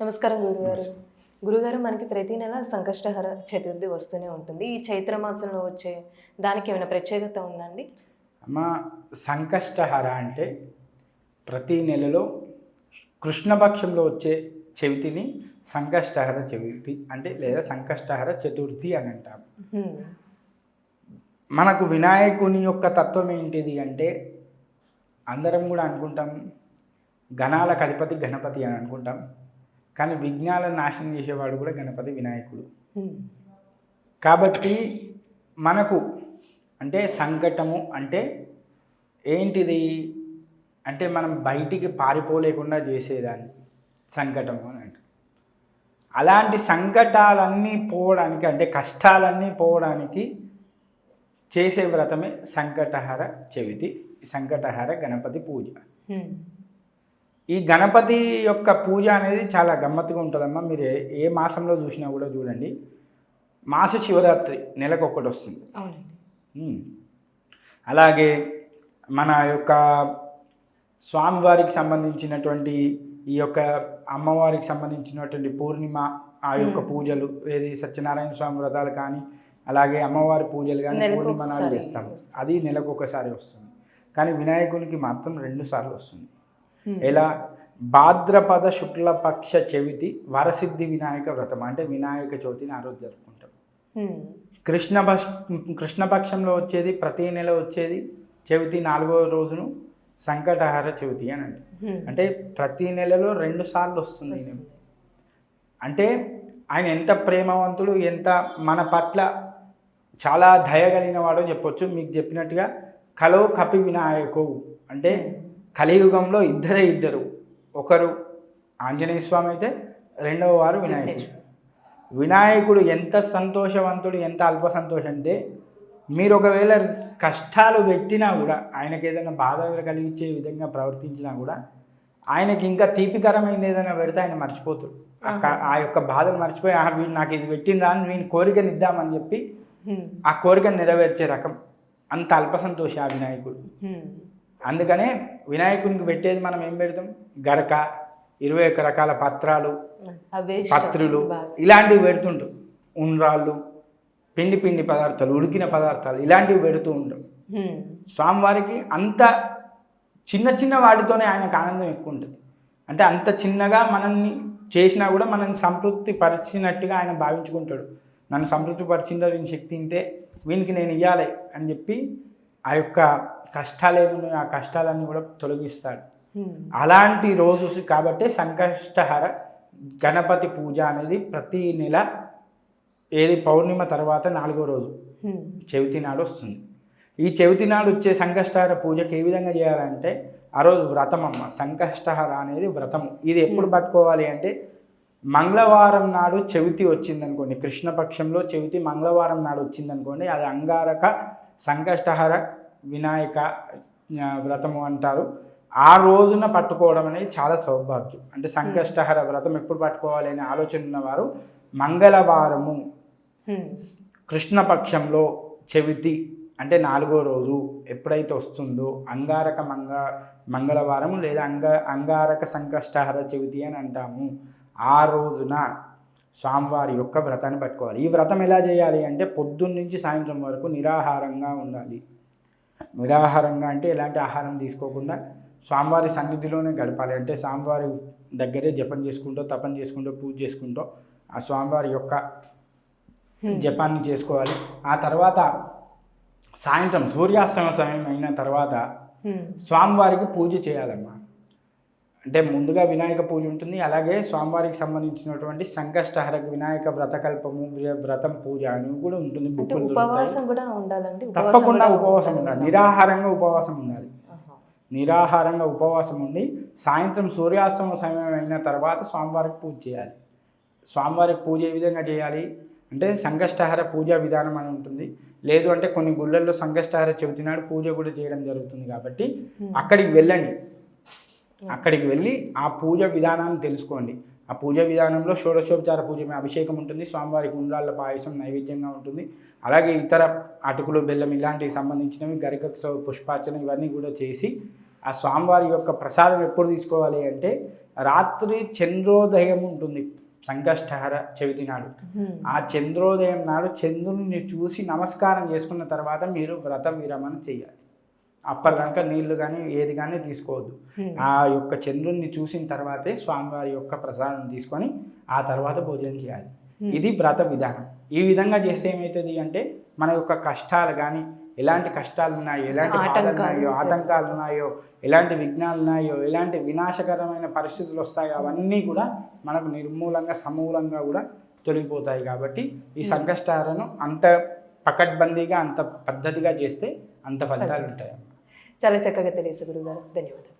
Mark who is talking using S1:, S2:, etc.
S1: నమస్కారం గురుగారు. గురుగారు మనకి ప్రతి నెల సంకష్టహర చతుర్థి వస్తూనే ఉంటుంది. ఈ చైత్ర మాసంలో వచ్చే దానికి ఏమైనా ప్రత్యేకత ఉందండి?
S2: అమ్మ సంకష్టహర అంటే ప్రతి నెలలో కృష్ణపక్షంలో వచ్చే చవితిని సంకష్టహర చవితి అంటే లేదా సంకష్టహర చతుర్థి అని అంటాం. మనకు వినాయకుని యొక్క తత్వం ఏంటిది అంటే అందరం కూడా అనుకుంటాం గణాలకు అధిపతి గణపతి అని అనుకుంటాం. కానీ విఘ్నాలను నాశనం చేసేవాడు కూడా గణపతి వినాయకుడు. కాబట్టి మనకు అంటే సంకటము అంటే ఏంటిది అంటే మనం బయటికి పారిపోలేకుండా చేసేదాన్ని సంకటము అని అంటారు అలాంటి సంకటాలన్నీ పోవడానికి అంటే కష్టాలన్నీ పోవడానికి చేసే వ్రతమే సంకటహర చవితి సంకటహర గణపతి పూజ. ఈ గణపతి యొక్క పూజ అనేది చాలా గమ్మత్తుగా ఉంటుందమ్మా. మీరు ఏ ఏ మాసంలో చూసినా కూడా చూడండి. మాస శివరాత్రి నెలకు ఒకటి వస్తుంది. అలాగే మన యొక్క స్వామివారికి సంబంధించినటువంటి ఈ యొక్క అమ్మవారికి సంబంధించినటువంటి పూర్ణిమ ఆ యొక్క పూజలు ఏది సత్యనారాయణ స్వామి వ్రతాలు కానీ అలాగే అమ్మవారి పూజలు కానీ పూర్ణిమ నాడు
S1: ఒకసారి
S2: చేస్తాం
S1: వస్తుంది.
S2: అది నెలకు ఒకసారి వస్తుంది. కానీ వినాయకునికి మాత్రం రెండు సార్లు వస్తుంది. ఎలా? భాద్రపద శుక్లపక్ష చవితి వరసిద్ధి వినాయక వ్రతం. అంటే వినాయక చవితిని ఆ రోజు జరుపుకుంటాం.
S1: హ్మ్.
S2: కృష్ణపక్ష కృష్ణపక్షంలో వచ్చేది ప్రతి నెల వచ్చేది చవితి నాలుగో రోజును సంకటహార చవితి అని అంటే
S1: హ్మ్.
S2: అంటే ప్రతి నెలలో రెండు సార్లు వస్తుంది. అంటే ఆయన ఎంత ప్రేమవంతుడు ఎంత మన పట్ల చాలా దయ కలిగిన వాడో చెప్పొచ్చు. మీకు చెప్పినట్టుగా కలో కపి వినాయకు. అంటే కలియుగంలో ఇద్దరే ఇద్దరు. ఒకరు ఆంజనేయ స్వామి అయితే రెండవ వారు వినాయకుడు. వినాయకుడు ఎంత సంతోషవంతుడు ఎంత అల్ప సంతోషం అంటే మీరు ఒకవేళ కష్టాలు పెట్టినా కూడా ఆయనకి ఏదైనా బాధ కలిగించే విధంగా ప్రవర్తించినా కూడా ఆయనకి ఇంకా తీపికరమైనది ఏదైనా పెడితే ఆయన మర్చిపోతాడు. ఆ ఆ యొక్క బాధను మర్చిపోయి "ఆహా, వీడు నాకు ఇది పెట్టిందా అని వీని కోరికనిద్దామని చెప్పి
S1: హ్మ్.
S2: ఆ కోరికను నెరవేర్చే రకం. అంత అల్ప సంతోష ఆ వినాయకుడు. అందుకనే వినాయకునికి పెట్టేది మనం ఏం పెడతాం? గరక ఇరవై ఒక్క రకాల పత్రాలు పత్రులు. ఇలాంటివి పెడుతుంటాం. ఉండ్రాళ్ళు పిండి పిండి పదార్థాలు ఉడికిన పదార్థాలు ఇలాంటివి పెడుతూ ఉంటాం. స్వామివారికి అంత చిన్న చిన్న వాటితోనే ఆయనకు ఆనందం ఎక్కువ ఉంటుంది. అంటే అంత చిన్నగా మనల్ని చేసినా కూడా మనల్ని సంతృప్తి పరిచినట్టుగా ఆయన భావించుకుంటాడు. నన్ను సంతృప్తి పరిచిందో వీని శక్తి ఇంతే వీనికి నేను ఇవ్వాలి అని చెప్పి ఆ యొక్క కష్టాలు ఏమున్నాయో ఆ కష్టాలన్నీ కూడా తొలగిస్తాడు. అలాంటి రోజు కాబట్టి సంకష్టహర గణపతి పూజ అనేది ప్రతి నెల ఏది పౌర్ణిమ తర్వాత నాలుగో రోజు. చవితి నాడు వస్తుంది ఈ చవితి నాడు వచ్చే సంకష్టహర పూజకి ఏ విధంగా చేయాలంటే ఆ రోజు వ్రతం అమ్మ సంకష్టహర అనేది వ్రతము ఇది ఎప్పుడు పట్టుకోవాలి అంటే మంగళవారం నాడు చవితి వచ్చిందనుకోండి కృష్ణపక్షంలో చవితి మంగళవారం నాడు వచ్చిందనుకోండి అది అంగారక సంకష్టహర వినాయక వ్రతము అంటారు. ఆ రోజున పట్టుకోవడం అనేది చాలా సౌభాగ్యం. అంటే సంకష్టహర వ్రతం ఎప్పుడు పట్టుకోవాలి అనే ఆలోచన ఉన్నవారు మంగళవారము. కృష్ణపక్షంలో చవితి అంటే నాలుగో రోజు ఎప్పుడైతే వస్తుందో అంగారక మంగ మంగళవారం లేదా అంగ అంగారక సంకష్టహర చవితి అని అంటాము. ఆ రోజున స్వామివారి యొక్క వ్రతాన్ని పట్టుకోవాలి. ఈ వ్రతం ఎలా చేయాలి అంటే పొద్దున్న నుంచి సాయంత్రం వరకు నిరాహారంగా ఉండాలి. నిరాహారంగా అంటే ఎలాంటి ఆహారం తీసుకోకుండా స్వామివారి సన్నిధిలోనే గడపాలి. అంటే స్వామివారి దగ్గరే జపం చేసుకుంటూ తపం చేసుకుంటూ పూజ చేసుకుంటూ ఆ స్వామివారి యొక్క జపాన్ని చేసుకోవాలి. ఆ తర్వాత సాయంత్రం సూర్యాస్తమ సమయం అయిన తర్వాత. స్వామివారికి పూజ చేయాలమ్మా. అంటే ముందుగా వినాయక పూజ ఉంటుంది. అలాగే స్వామివారికి సంబంధించినటువంటి సంకష్టహర వినాయక వ్రతకల్పము వ్ర- వ్రతం పూజ అని కూడా ఉంటుంది. బుక్కులు తప్పకుండా
S1: కూడా
S2: ఉపవాసం ఉండాలి. నిరాహారంగా ఉపవాసం ఉండాలి. నిరాహారంగా ఉపవాసం ఉండి సాయంత్రం సూర్యాస్తమ సమయం అయిన తర్వాత స్వామివారికి పూజ చేయాలి. స్వామివారికి పూజ ఏ విధంగా చేయాలి? అంటే సంకష్టహార పూజా విధానం అని ఉంటుంది. లేదు అంటే కొన్ని గుళ్ళల్లో సంకష్టహార చవితి నాడు పూజ కూడా చేయడం జరుగుతుంది కాబట్టి అక్కడికి వెళ్ళండి. అక్కడికి వెళ్ళి ఆ పూజ విధానాన్ని తెలుసుకోండి. ఆ పూజ విధానంలో షోడశోపచార పూజ అభిషేకం ఉంటుంది స్వామివారికి ఉండ్రాళ్ళ పాయసం నైవేద్యంగా ఉంటుంది. అలాగే ఇతర అటుకులు బెల్లం ఇలాంటివి సంబంధించినవి గరిక పుష్పార్చన ఇవన్నీ కూడా చేసి ఆ స్వామివారి యొక్క ప్రసాదం ఎప్పుడు తీసుకోవాలి అంటే రాత్రి చంద్రోదయం ఉంటుంది సంకష్టహర చవితి నాడు.
S1: హ్మ్.
S2: ఆ చంద్రోదయం నాడు చంద్రుని చూసి నమస్కారం చేసుకున్న తర్వాత మీరు వ్రత విరమణ చేయాలి. అప్పటిదాకా నీళ్ళు కానీ ఏది కానీ తీసుకోవద్దు. ఆ యొక్క చంద్రుణ్ణి చూసిన తర్వాతే స్వామివారి యొక్క ప్రసాదం తీసుకొని ఆ తర్వాత భోజనం చేయాలి. ఇది వ్రత విధానం. ఈ విధంగా చేస్తే ఏమవుతుంది అంటే మన యొక్క కష్టాలు కానీ ఎలాంటి కష్టాలు ఉన్నాయో ఎలాంటి బాధలు. ఉన్నాయో ఆటంకాలు. ఉన్నాయో ఎలాంటి విఘ్నాలు ఉన్నాయో ఎలాంటి వినాశకరమైన పరిస్థితులు వస్తాయో అవన్నీ కూడా మనకు నిర్మూలంగా సమూలంగా కూడా తొలగిపోతాయి కాబట్టి ఈ సంకష్టాలను అంత పకడ్బందీగా అంత పద్ధతిగా చేస్తే అంత ఫలితాలు ఉంటాయి
S1: చాలా చక్కగా తెలియజేశారు గురువు గారు ధన్యవాదాలు.